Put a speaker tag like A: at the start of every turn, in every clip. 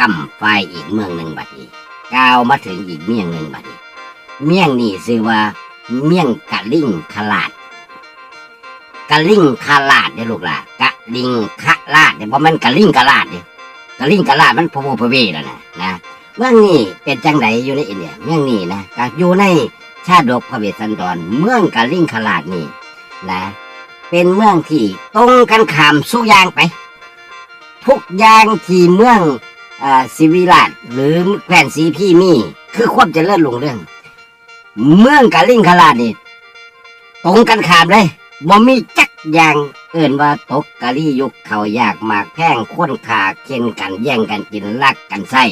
A: กำไฟอีกเมืองหนึ่งบัดนี้ก้าวมาถึงอีกเมียงหนึ่งบัดนี้ เมียงนี่ชื่อว่า เมียงกะลิ่งขลาดกะลิ่งขลาดเด้อลูกหล่ะกะลิ่งขลาดเนี่ยเพราะมันกะลิ่งกะลาดเนี่ยกะลิ่งกะลาดมันพะโวพะเวแล้วนะนะเมืองนี้เป็นจังไดอยู่ในอินเดียเมืองนี้นะก็อยู่ในชาดกพระเวสสันดรเมืองกะลิ่งขลาดนี่นะ เป็นเมืองที่ตรงกันข้ามสู้ยางไป ทุกอย่างที่เมือง อ่าศิวิราชหรือแคว้นสีพี่มี คือความเจริญรุ่งเรื่อง เมืองกะลิงคลาดนี่ตรงกันขามเลยบ่มีจักอย่างเอื่นว่าตกกะลี่ยุคเขาอยากมากแพงค้นขาเข็นกันแย่งกันกินลักกันใส่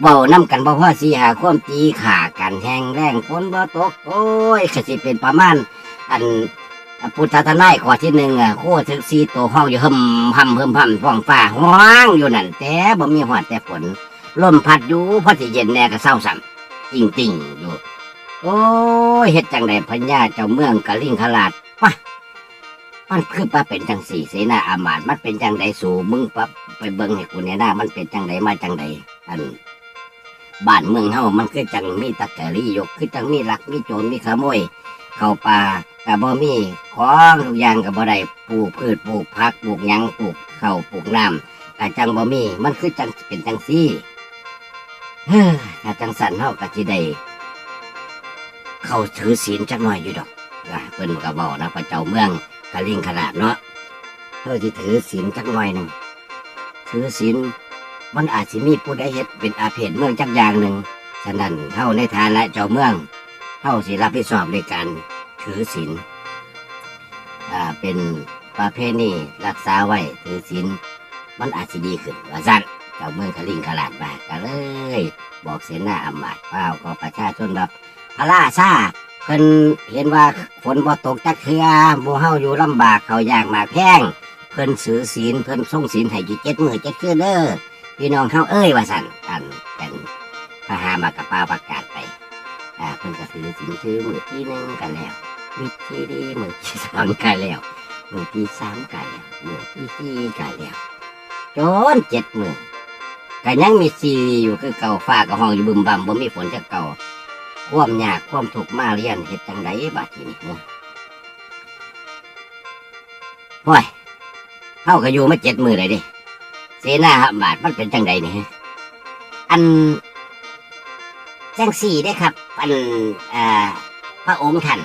A: เบาน้ำกันบ่พอสีหาความตีขากันแห้งแรงฝนบ่ตก โอ้ยก็สิเป็นประมาณ อัน พุทธทนายข้อที่หนึ่งอะโคถึกซีตัวห้องอยู่หึมหำหึมหำฟ้องฟ้าห้องอยู่นั่น แต่บ่มีหอดแต่ฝนลมพัดอยู่พอสิเย็นแน่ก็เศร้าซ้ำจริงจริงอยู่ โอ้ยเฮ็ดจังไดพญาเจ้าเมืองกะลิงขลาดปะมันคือปะเป็นจังสี่เสนาอามาตมันเป็นจังไดสู่มึงปะไปเบิ่งให้กูเนี่ยนะมันเป็นจังไดมาจังไดอันบ้านเมืองเฮามันคือจังมีตะกะลี่ยกคือจังมีลักมีโจรมีขโมย เข้าป่า กับบ่มีของทุกอย่างกับบ่ได้ปลูกพืชปลูกผักปลูกหยังปลูกข้าวปลูกน้ำแต่จังบ่มีมันคือจังเป็นจังซี่เฮ้อถ้าจังสันเฮาก็สิได้เขาถือศีลจักหน่อยอยู่ดอกว่าเพิ่นก็บอกนะพระเจ้าเมืองกะลิงขนาดเนาะเฮาสิถือศีลจักหน่อยหนึ่งถือศีลมันอาจสิมีผู้ใดเฮ็ดเป็นอาเพศเมืองจักอย่างหนึ่งฉะนั้นเฮาในฐานะเจ้าเมืองเฮาสิรับผิดชอบในการ ถือศีลอ่าเป็นประเพณีรักษาไว้ถือศีลมันอาจสิดีขึ้นว่าซั่นเจ้าเมืองกะลิงขลาดบาก็เลย บอกเสนาอำมาตย์เปล่าก็ประชาชนแบบพระราชาเพิ่นเห็นว่าฝนบ่ตกจักเทื่อหมู่เฮาอยู่ลำบากเขายากมากแพงเพิ่นสือศีลเพิ่นทรงศีลให้อยู่เจ็ดมือเจ็ดคืนเด้อพี่น้องเฮาเอ้ยว่าสั่นอันเป็นพระหามากระปาประกาศไปอ่าเพิ่นก็ถือศีลชื่อมือที่หนึ่งกันแล้ว มื้อที่ดีมื้อที่สองกันแล้วมื้อที่สามกันแล้วมื้อที่สี่กันแล้วจนเจ็ดมื้อก็ยังมีซีอยู่คือเก่าฟ้าก็ห้องอยู่บึมบัมบ่มีฝนจักเก่าความยากความทุกมาเรียนเฮ็ดจังไดบาดทีนี้เนาะห้อยเฮาก็อยู่มาเจ็ดมือเลยดิเสนาหบาทมันเป็นจังไดนี่ฮะอันจังสี่ได้ครับ อันอ่าพระองค์ท่าน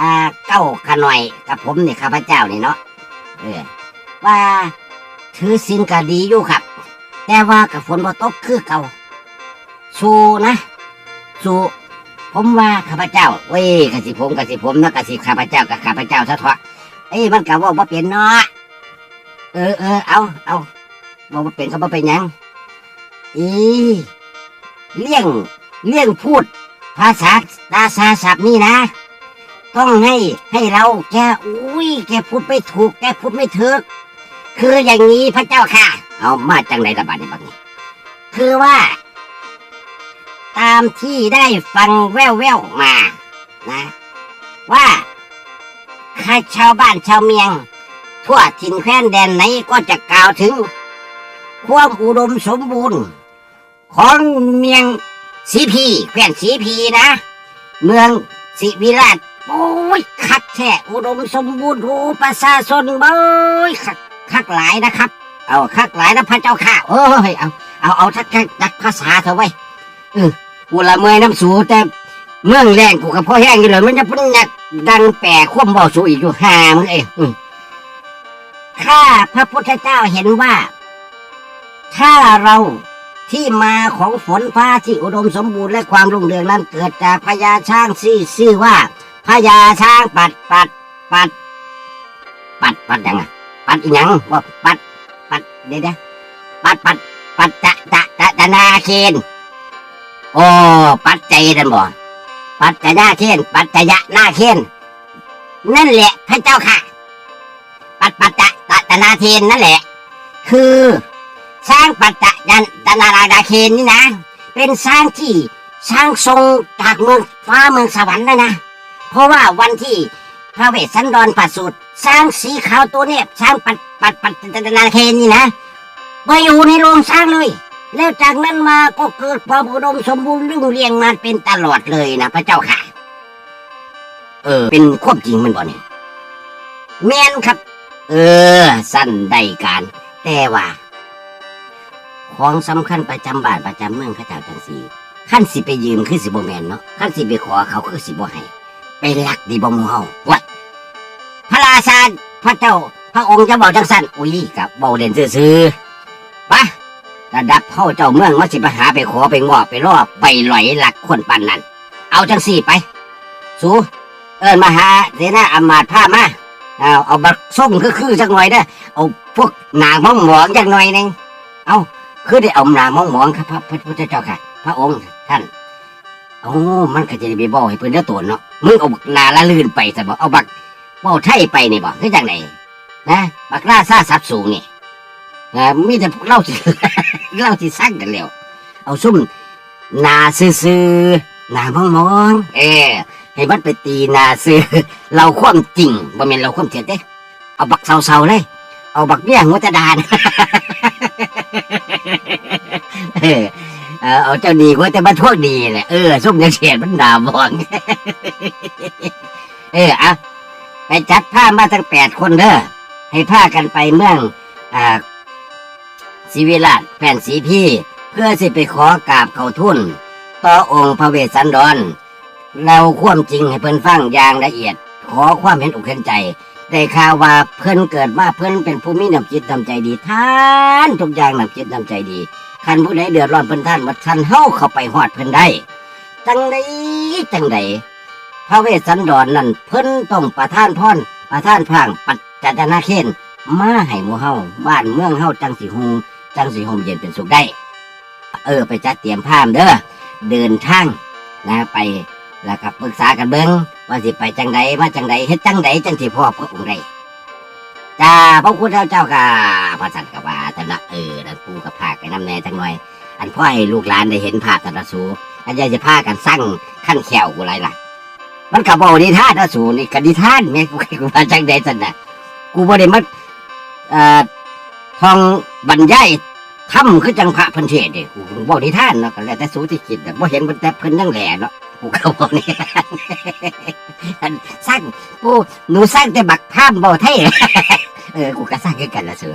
A: อ่าเก้าขน่อยกับผมนี่ข้าพเจ้านี่เนาะเออว่าถือศีลก็ดีอยู่ครับ แต่ว่ากับฝนบ่ตกคือเก่าสู้นะสูผมว่าข้าพเจ้าเว้ยกสิผมกสิผมนะกสิข้าพเจ้ากับข้าพเจ้าซะเถอะเอ้ยมันกะว่าบ่เป็นเนาะเออเออเอาเอาบอกว่าเป็นก็บ่เป็นหยังอีเลี่ยงเลี่ยงพูด ภาษาตาซาศัพท์นี่นะ ต้องให้ให้เราแกอุ้ยแกพูดไม่ถูกแกพูดไม่ถูกคืออย่างนี้พระเจ้าค่ะ เอามาจังไรระบาดในบัดนี้คือว่า ตามที่ได้ฟังแว่วๆมานะ ว่าข้าชาวบ้านชาวเมียง ทั่วถิ่นแคว้นแดนไหนก็จะกล่าวถึง ความอุดมสมบูรณ์ ของเมียงสีพีแคว้นสีพีนะ เมืองสิวิราช โอ้ยคักแท้อุดมสมบูรณ์โอ้ประชาชนเบ้ยคักคักหลายนะครับ เอาคักหลายนะพระเจ้าค่ะเอ้ยเอาเอาเอาทักทักภาษาเถอะไว้ยกูละเมอยน้ำสูแต่เมืองแรงกูกับพ่อแห้งอยู่เลยมันจะพุ่นอยากดังแปรควมบ่สูอีกอยู่ห้ามึงเองข้าพระพุทธเจ้าเห็นว่า ถ้าเราที่มาของฝนฟ้าที่อุดมสมบูรณ์และความรุ่งเรืองนั้นเกิดจากพญาช้างซี่ชื่อว่า พญาช้างปัดปัดปัด ปัดปัดยังไงปัดอีหยังว่าปัด ปัดเดี๋ยวนะปัดปัด ปัดจะจะจะจะนาเคนโอ้ปัจจัยนั่นบ่ปัดจจยาเคนปัจจยะนาเคนนั่นแหละพระเจ้าค่ะ ปัจปัจจะตะตะนาเทนนั่นแหละ คือสร้างปัจจะยันตนาราดาเคนนี่นะ เป็นสร้างที่สร้างทรงจากเมืองฟ้าเมืองสวรรค์นะนะ เพราะว่าวันที่พระเวสสันดรประสูติสร้างสีขาวตัวเนี่ยสร้างปัดปัดปัดตนาเคนนี่นะไปอยู่ในโรงสร้างเลย แล้วจากนั้นมาก็เกิดความอุดมสมบูรณ์รุ่งเรืองมาเป็นตลอดเลยนะพระเจ้าค่ะ เออ เป็นความจริงมันบ่เนี่ยแมนครับ เออ สั้นได้การ แต่ว่า ของสำคัญประจำบ้านประจำเมืองข้าเจ้าจังสีขั้นสิไปยืมคือสิบ่แมนเนาะขั้นสิไปขอเขาคือสิบ่ให้ ไปหลักดีบ่หมูเฮาวัดพระราชาพระเจ้า พระองค์จะบอกจังสันอุ้ยกับเบาเด่นซื่อๆปะระดับเฮาเจ้าเมืองมาสิไปหาไปขอไปงอไปล่อไปหลอยหลักคนปันนั้นเอาจังสี่ไป สูเอิญมาหาเสนาอำมาตย์ผ้ามาเอาเอาบักส้มคือคือๆจังหน่อยเด้อเอาพวกนางมองหมองจังหน่อยนึงเอาคือได้เอานางมองหมองครับพระพระพุทธเจ้าค่ะ พระองค์ท่าน โอ้มันก็จะได้ไปบอกให้เพิ่นเด้อตัวเนาะมึงเอาบักนาละลื่นไปซะบ่เอาบักเบ้าไทยไปนี่บ่คือจังไดนะบักล่าซาสับสูงนี่อ่ามีแต่พวกเราสิเราสิสร้างกันแล้ว เอาซุ่มนาซื่อๆนามองมองเออให้มันไปตีนาซื้อเราความจริงบ่แม่นเราความเท็จเด้เอาบักเซาๆเลยเอาบักเบี้ยหัวจะดาน เออ เอาเอาเจ้าดีหัวแต่มันพวดีแหละเออส้มยังเฉียดมันด่าบองเออเอาไปจัดผ้ามาทั้งแปดคนเด้อให้ผ้ากันไปเมืองอ่าศิวิราชแผ่นสีพี่ เพื่อสิไปขอกราบเขาทุนต่อองค์พระเวสสันดร เราความจริงให้เพิ่นฟังอย่างละเอียด ขอความเห็นอกเห็นใจได้ข่าวว่าเพิ่นเกิดมาเพิ่นเป็นผู้มีน้ำจิตน้ำใจดีท่านทุกอย่างน้ำจิตน้ำใจดี คันผู้ใดเดือดร้อนเพิ่นท่านวัดท่นเฮาเข้าไปฮอดเพิ่นได้จังใดจังใดพระเวสสันดรนนั่นเพิ่นต้องประทานพรประทานพางปัจจนาเคนมาให้หมู่เฮาบ้านเมืองเฮาจังสิฮูจังสิห่มเย็นเป็นสุขได้ เออ ไปจัดเตรียมพามเด้อเดินทางนะไปแล้วก็ปรึกษากันเบิ้งว่าสิไปจังใดมาจังใดเฮ็ดจังใดจังสิพ่อพระองค์ใดจ้าพระคุณเจ้าเจ้าค่ะพระสันกว่าแต่ละเออนั่นปูกับำแน่จังหน่อย อันพ่อให้ลูกหลานได้เห็นภาพแต่ละสูอันยายจะพากันสร้างขั้นแขวกูไรล่ะ มันกับบอกนิทานนะสูนี่กนิทานแม่กูกูมาจังใดสันน่ะกูบ่ได้มาอ่อทองบรรยายทำคือจังพระเพันเทศเด้กูบอกนิทานเนาะก็แล้วแต่สูที่คิดแต่บ่เห็นมันแต่เพิ่นยังแหล่เนาะกูก็บอกนี่อันสร้างกูหนูสร้างแต่บักพามบ่ไทยเออกูก็สร้างคือกันละสือ